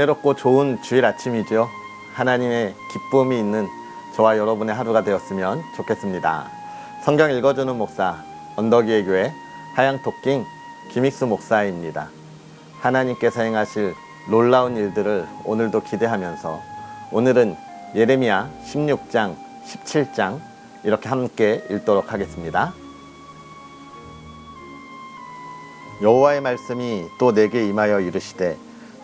은혜롭고 좋은 주일 아침이죠. 하나님의 기쁨이 있는 저와 여러분의 하루가 되었으면 좋겠습니다. 성경 읽어주는 목사, 언덕위의 교회 하양토킹 김익수 목사입니다. 하나님께서 행하실 놀라운 일들을 오늘도 기대하면서 오늘은 예레미야 16장, 17장 이렇게 함께 읽도록 하겠습니다. 여호와의 말씀이 또 내게 임하여 이르시되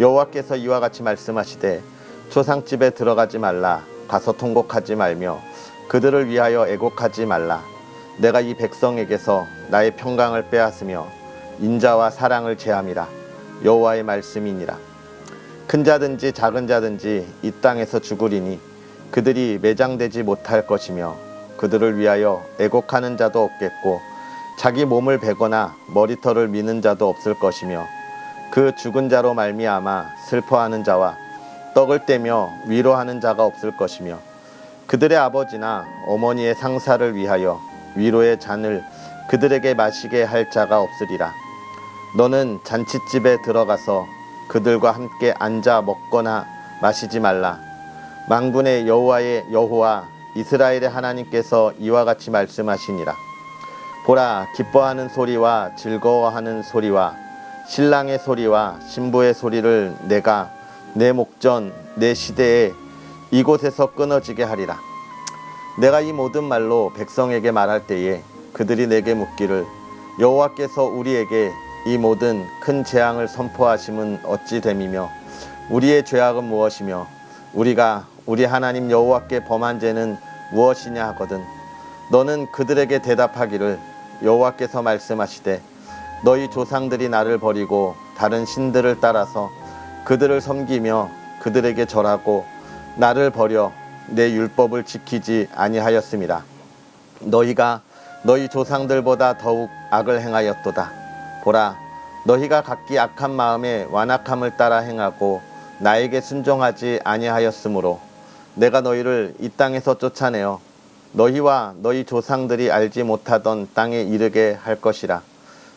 여호와께서 이와 같이 말씀하시되 초상집에 들어가지 말라 가서 통곡하지 말며 그들을 위하여 애곡하지 말라. 내가 이 백성에게서 나의 평강을 빼앗으며 인자와 사랑을 제함이라. 여호와의 말씀이니라. 큰 자든지 작은 자든지 이 땅에서 죽으리니 그들이 매장되지 못할 것이며 그들을 위하여 애곡하는 자도 없겠고 자기 몸을 베거나 머리털을 미는 자도 없을 것이며 그 죽은 자로 말미암아 슬퍼하는 자와 떡을 떼며 위로하는 자가 없을 것이며 그들의 아버지나 어머니의 상사를 위하여 위로의 잔을 그들에게 마시게 할 자가 없으리라. 너는 잔치집에 들어가서 그들과 함께 앉아 먹거나 마시지 말라. 망군의 여호와의 여호와 이스라엘의 하나님께서 이와 같이 말씀하시니라. 보라 기뻐하는 소리와 즐거워하는 소리와 신랑의 소리와 신부의 소리를 내가 내 목전 내 시대에 이곳에서 끊어지게 하리라. 내가 이 모든 말로 백성에게 말할 때에 그들이 내게 묻기를 여호와께서 우리에게 이 모든 큰 재앙을 선포하심은 어찌 됨이며 우리의 죄악은 무엇이며 우리가 우리 하나님 여호와께 범한 죄는 무엇이냐 하거든 너는 그들에게 대답하기를 여호와께서 말씀하시되 너희 조상들이 나를 버리고 다른 신들을 따라서 그들을 섬기며 그들에게 절하고 나를 버려 내 율법을 지키지 아니하였습니다. 너희가 너희 조상들보다 더욱 악을 행하였도다. 보라, 너희가 각기 악한 마음에 완악함을 따라 행하고 나에게 순종하지 아니하였으므로 내가 너희를 이 땅에서 쫓아내어 너희와 너희 조상들이 알지 못하던 땅에 이르게 할 것이라.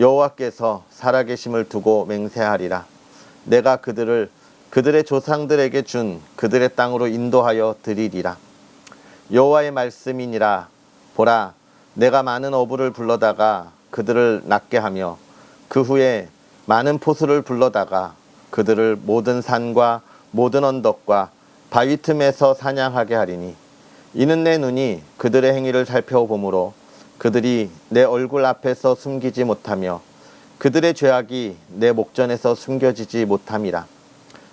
여호와께서 살아계심을 두고 맹세하리라. 내가 그들을 그들의 조상들에게 준 그들의 땅으로 인도하여 드리리라. 여호와의 말씀이니라. 보라, 내가 많은 어부를 불러다가 그들을 낫게 하며 그 후에 많은 포수를 불러다가 그들을 모든 산과 모든 언덕과 바위 틈에서 사냥하게 하리니 이는 내 눈이 그들의 행위를 살펴보므로 그들이 내 얼굴 앞에서 숨기지 못하며 그들의 죄악이 내 목전에서 숨겨지지 못함이라.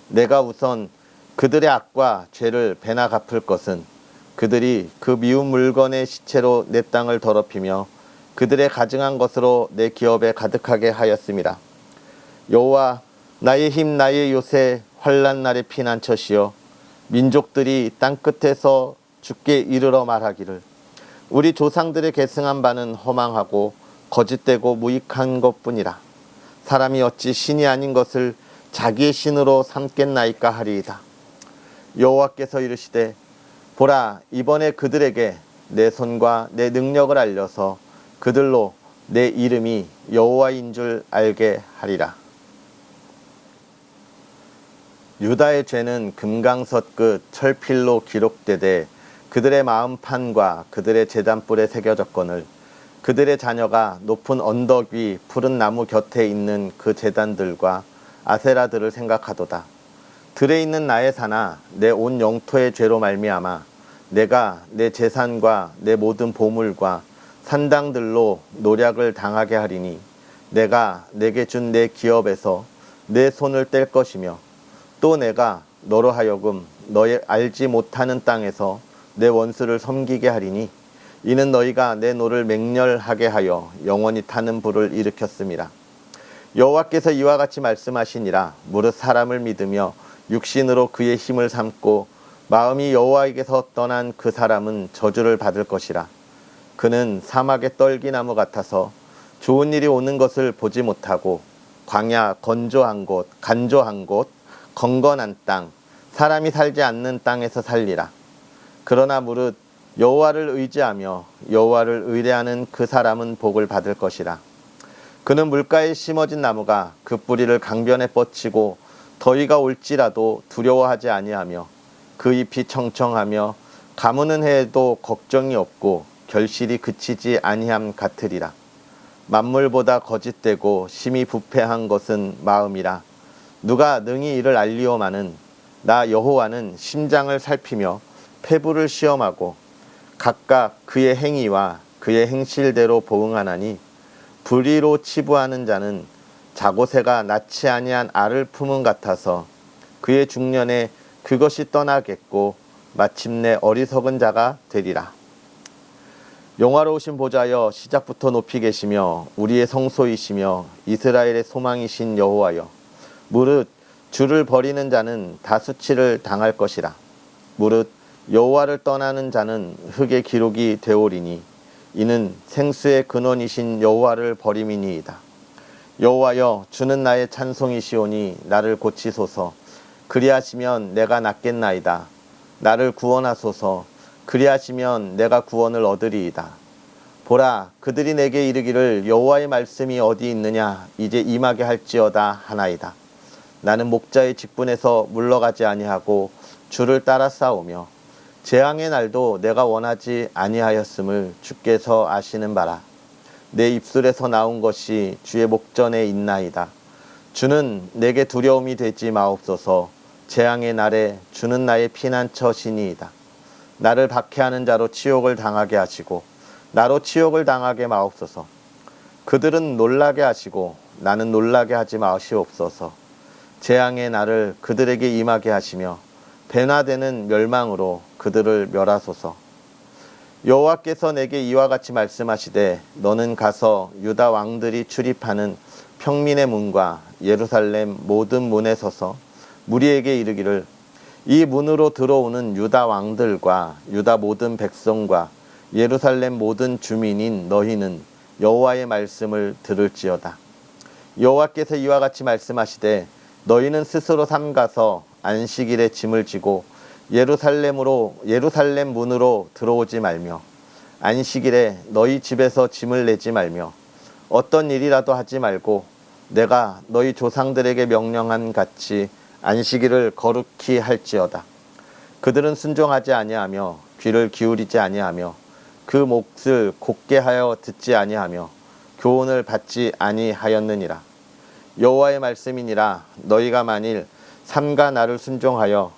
내가 우선 그들의 악과 죄를 배나 갚을 것은 그들이 그 미운 물건의 시체로 내 땅을 더럽히며 그들의 가증한 것으로 내 기업에 가득하게 하였습니다. 여호와 나의 힘 나의 요새 환란 날의 피난처시여 민족들이 땅 끝에서 죽게 이르러 말하기를 우리 조상들의 계승한 바는 허망하고 거짓되고 무익한 것뿐이라. 사람이 어찌 신이 아닌 것을 자기의 신으로 삼겠나이까 하리이다. 여호와께서 이르시되 보라 이번에 그들에게 내 손과 내 능력을 알려서 그들로 내 이름이 여호와인 줄 알게 하리라. 유다의 죄는 금강석 끝 철필로 기록되되 그들의 마음판과 그들의 재단불에 새겨졌거늘 그들의 자녀가 높은 언덕 위 푸른 나무 곁에 있는 그 재단들과 아세라들을 생각하도다. 들에 있는 나의 사나 내 온 영토의 죄로 말미암아 내가 내 재산과 내 모든 보물과 산당들로 노략을 당하게 하리니 내가 내게 준 내 기업에서 내 손을 뗄 것이며 또 내가 너로 하여금 너의 알지 못하는 땅에서 내 원수를 섬기게 하리니 이는 너희가 내 노를 맹렬하게 하여 영원히 타는 불을 일으켰음이라 여호와께서 이와 같이 말씀하시니라. 무릇 사람을 믿으며 육신으로 그의 힘을 삼고 마음이 여호와에게서 떠난 그 사람은 저주를 받을 것이라. 그는 사막의 떨기나무 같아서 좋은 일이 오는 것을 보지 못하고 광야 건조한 곳 간조한 곳 건건한 땅 사람이 살지 않는 땅에서 살리라 그러나 무릇 여호와를 의지하며 여호와를 의뢰하는 그 사람은 복을 받을 것이라. 그는 물가에 심어진 나무가 그 뿌리를 강변에 뻗치고 더위가 올지라도 두려워하지 아니하며 그 잎이 청청하며 가무는 해에도 걱정이 없고 결실이 그치지 아니함 같으리라. 만물보다 거짓되고 심히 부패한 것은 마음이라. 누가 능히 이를 알리오마는 나 여호와는 심장을 살피며 폐부를 시험하고 각각 그의 행위와 그의 행실대로 보응하나니 불의로 치부하는 자는 자고새가 낳지 아니한 알을 품은 같아서 그의 중년에 그것이 떠나겠고 마침내 어리석은 자가 되리라. 영화로우신 보좌여 시작부터 높이 계시며 우리의 성소이시며 이스라엘의 소망이신 여호와여 무릇 주를 버리는 자는 다 수치를 당할 것이라 무릇 여호와를 떠나는 자는 흙의 기록이 되오리니 이는 생수의 근원이신 여호와를 버림이니이다. 여호와여 주는 나의 찬송이시오니 나를 고치소서. 그리하시면 내가 낫겠나이다. 나를 구원하소서. 그리하시면 내가 구원을 얻으리이다. 보라 그들이 내게 이르기를 여호와의 말씀이 어디 있느냐? 이제 임하게 할지어다 하나이다. 나는 목자의 직분에서 물러가지 아니하고 주를 따라 싸우며 재앙의 날도 내가 원하지 아니하였음을 주께서 아시는 바라. 내 입술에서 나온 것이 주의 목전에 있나이다. 주는 내게 두려움이 되지 마옵소서. 재앙의 날에 주는 나의 피난처시니이다. 나를 박해하는 자로 치욕을 당하게 하시고 나로 치욕을 당하게 마옵소서. 그들은 놀라게 하시고 나는 놀라게 하지 마시옵소서. 재앙의 날을 그들에게 임하게 하시며 배나되는 멸망으로 그들을 멸하소서. 여호와께서 내게 이와 같이 말씀하시되 너는 가서 유다 왕들이 출입하는 평민의 문과 예루살렘 모든 문에 서서 무리에게 이르기를 이 문으로 들어오는 유다 왕들과 유다 모든 백성과 예루살렘 모든 주민인 너희는 여호와의 말씀을 들을지어다. 여호와께서 이와 같이 말씀하시되 너희는 스스로 삼가서 안식일에 짐을 지고 예루살렘으로 예루살렘 문으로 들어오지 말며 안식일에 너희 집에서 짐을 내지 말며 어떤 일이라도 하지 말고 내가 너희 조상들에게 명령한 같이 안식일을 거룩히 할지어다. 그들은 순종하지 아니하며 귀를 기울이지 아니하며 그 몫을 곧게 하여 듣지 아니하며 교훈을 받지 아니하였느니라. 여호와의 말씀이니라 너희가 만일 삼가 나를 순종하여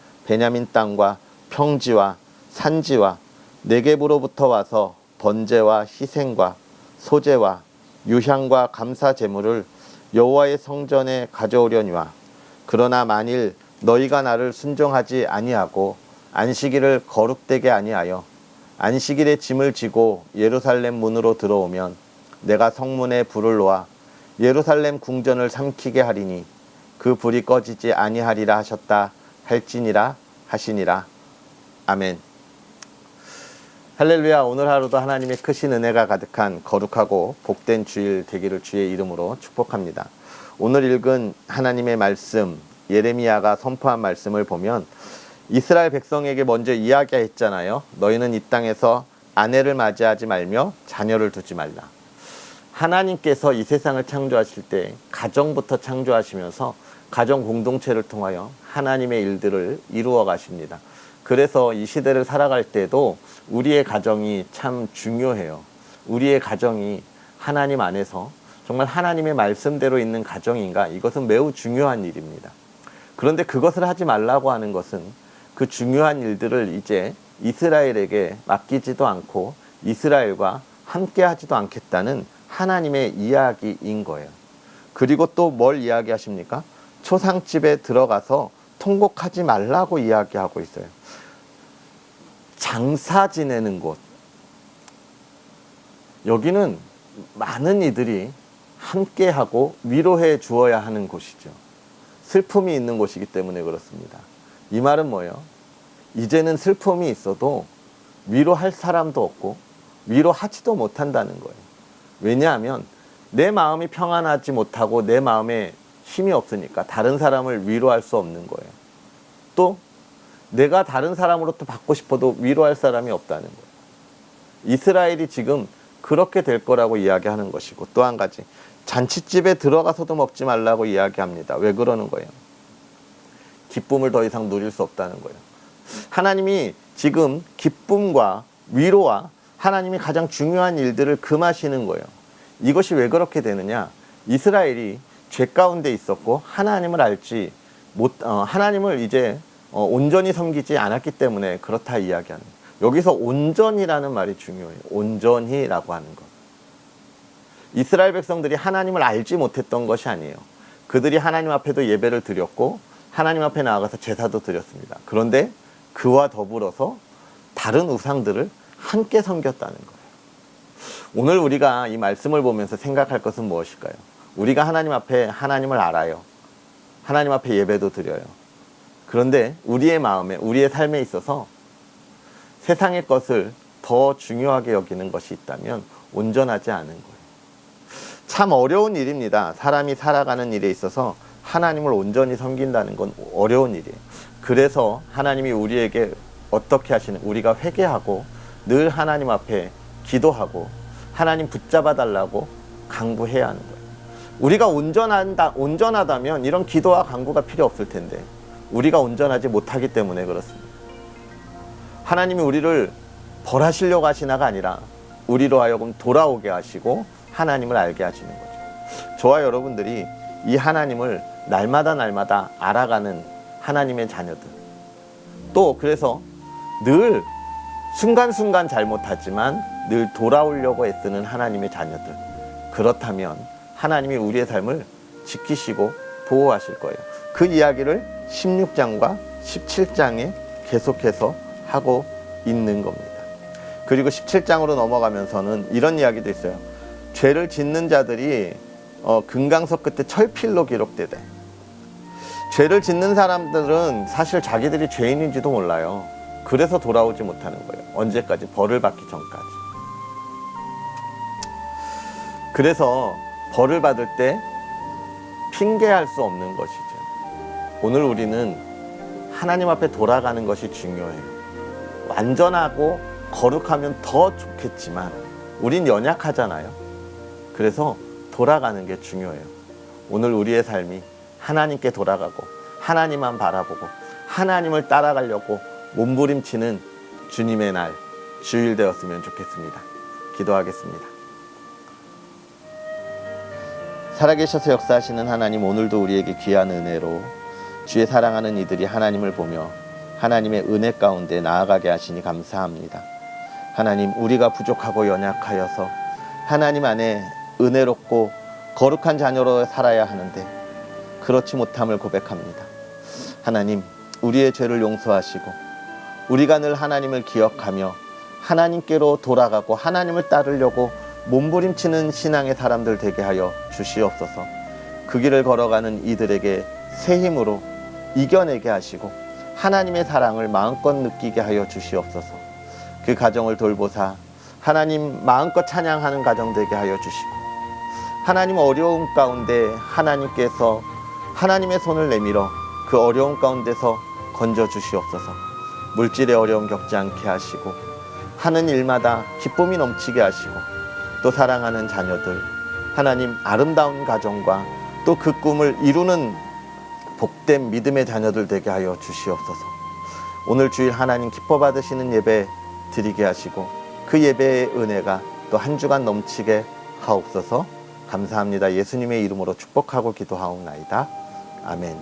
베냐민 땅과 평지와 산지와 네겝으로부터 와서 번제와 희생과 소제와 유향과 감사 제물을 여호와의 성전에 가져오려니와 그러나 만일 너희가 나를 순종하지 아니하고 안식일을 거룩되게 아니하여 안식일에 짐을 지고 예루살렘 문으로 들어오면 내가 성문에 불을 놓아 예루살렘 궁전을 삼키게 하리니 그 불이 꺼지지 아니하리라 하셨다 할지니라 하시니라 아멘. 할렐루야 오늘 하루도 하나님의 크신 은혜가 가득한 거룩하고 복된 주일 되기를 주의 이름으로 축복합니다. 오늘 읽은 하나님의 말씀 예레미야가 선포한 말씀을 보면 이스라엘 백성에게 먼저 이야기했잖아요. 너희는 이 땅에서 아내를 맞이하지 말며 자녀를 두지 말라. 하나님께서 이 세상을 창조하실 때 가정부터 창조하시면서 가정 공동체를 통하여 하나님의 일들을 이루어 가십니다. 그래서 이 시대를 살아갈 때도 우리의 가정이 참 중요해요. 우리의 가정이 하나님 안에서 정말 하나님의 말씀대로 있는 가정인가 이것은 매우 중요한 일입니다. 그런데 그것을 하지 말라고 하는 것은 그 중요한 일들을 이제 이스라엘에게 맡기지도 않고 이스라엘과 함께 하지도 않겠다는 하나님의 이야기인 거예요. 그리고 또 뭘 이야기하십니까? 초상집에 들어가서 통곡하지 말라고 이야기하고 있어요. 장사 지내는 곳. 여기는 많은 이들이 함께하고 위로해 주어야 하는 곳이죠. 슬픔이 있는 곳이기 때문에 그렇습니다. 이 말은 뭐예요? 이제는 슬픔이 있어도 위로할 사람도 없고 위로하지도 못한다는 거예요. 왜냐하면 내 마음이 평안하지 못하고 내 마음에 힘이 없으니까 다른 사람을 위로할 수 없는 거예요. 또 내가 다른 사람으로부터 받고 싶어도 위로할 사람이 없다는 거예요. 이스라엘이 지금 그렇게 될 거라고 이야기하는 것이고 또 한 가지 잔치집에 들어가서도 먹지 말라고 이야기합니다. 왜 그러는 거예요? 기쁨을 더 이상 누릴 수 없다는 거예요. 하나님이 지금 기쁨과 위로와 하나님이 가장 중요한 일들을 금하시는 거예요. 이것이 왜 그렇게 되느냐? 이스라엘이 죄 가운데 있었고 하나님을 알지 못 어, 하나님을 이제 어, 온전히 섬기지 않았기 때문에 그렇다 이야기하는. 여기서 온전이라는 말이 중요해요. 온전히라고 하는 것. 이스라엘 백성들이 하나님을 알지 못했던 것이 아니에요. 그들이 하나님 앞에도 예배를 드렸고 하나님 앞에 나아가서 제사도 드렸습니다. 그런데 그와 더불어서 다른 우상들을 함께 섬겼다는 거예요. 오늘 우리가 이 말씀을 보면서 생각할 것은 무엇일까요? 우리가 하나님 앞에 하나님을 알아요. 하나님 앞에 예배도 드려요. 그런데 우리의 마음에, 우리의 삶에 있어서 세상의 것을 더 중요하게 여기는 것이 있다면 온전하지 않은 거예요. 참 어려운 일입니다. 사람이 살아가는 일에 있어서 하나님을 온전히 섬긴다는 건 어려운 일이에요. 그래서 하나님이 우리에게 어떻게 하시는 우리가 회개하고 늘 하나님 앞에 기도하고 하나님 붙잡아 달라고 강구해야 하는 거예요. 우리가 온전한다 온전하다면 이런 기도와 강구가 필요 없을 텐데 우리가 온전하지 못하기 때문에 그렇습니다. 하나님이 우리를 벌하시려고 하시나가 아니라 우리로 하여금 돌아오게 하시고 하나님을 알게 하시는 거죠. 저와 여러분들이 이 하나님을 날마다 날마다 알아가는 하나님의 자녀들. 또 그래서 늘 순간순간 잘못하지만 늘 돌아오려고 애쓰는 하나님의 자녀들. 그렇다면 하나님이 우리의 삶을 지키시고 보호하실 거예요. 그 이야기를 16장과 17장에 계속해서 하고 있는 겁니다. 그리고 17장으로 넘어가면서는 이런 이야기도 있어요. 죄를 짓는 자들이 어, 금강석 끝에 철필로 기록되대. 죄를 짓는 사람들은 사실 자기들이 죄인인지도 몰라요. 그래서 돌아오지 못하는 거예요. 언제까지? 벌을 받기 전까지. 그래서 벌을 받을 때 핑계할 수 없는 것이죠. 오늘 우리는 하나님 앞에 돌아가는 것이 중요해요. 완전하고 거룩하면 더 좋겠지만 우린 연약하잖아요. 그래서 돌아가는 게 중요해요. 오늘 우리의 삶이 하나님께 돌아가고 하나님만 바라보고 하나님을 따라가려고 몸부림치는 주님의 날 주일 되었으면 좋겠습니다. 기도하겠습니다. 살아계셔서 역사하시는 하나님 오늘도 우리에게 귀한 은혜로 주의 사랑하는 이들이 하나님을 보며 하나님의 은혜 가운데 나아가게 하시니 감사합니다. 하나님 우리가 부족하고 연약하여서 하나님 안에 은혜롭고 거룩한 자녀로 살아야 하는데 그렇지 못함을 고백합니다. 하나님 우리의 죄를 용서하시고 우리가 늘 하나님을 기억하며 하나님께로 돌아가고 하나님을 따르려고 몸부림치는 신앙의 사람들 되게 하여 주시옵소서. 그 길을 걸어가는 이들에게 새 힘으로 이겨내게 하시고 하나님의 사랑을 마음껏 느끼게 하여 주시옵소서. 그 가정을 돌보사 하나님 마음껏 찬양하는 가정 되게 하여 주시고 하나님 어려움 가운데 하나님께서 하나님의 손을 내밀어 그 어려운 가운데서 건져 주시옵소서. 물질의 어려움 겪지 않게 하시고 하는 일마다 기쁨이 넘치게 하시고 또 사랑하는 자녀들 하나님 아름다운 가정과 또 그 꿈을 이루는 복된 믿음의 자녀들 되게 하여 주시옵소서. 오늘 주일 하나님 기뻐 받으시는 예배 드리게 하시고 그 예배의 은혜가 또 한 주간 넘치게 하옵소서. 감사합니다. 예수님의 이름으로 축복하고 기도하옵나이다. 아멘.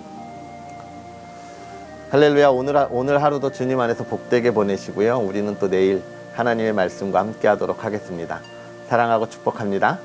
할렐루야. 오늘 하- 오늘 하루도 주님 안에서 복되게 보내시고요. 우리는 또 내일 하나님의 말씀과 함께 하도록 하겠습니다. 사랑하고 축복합니다.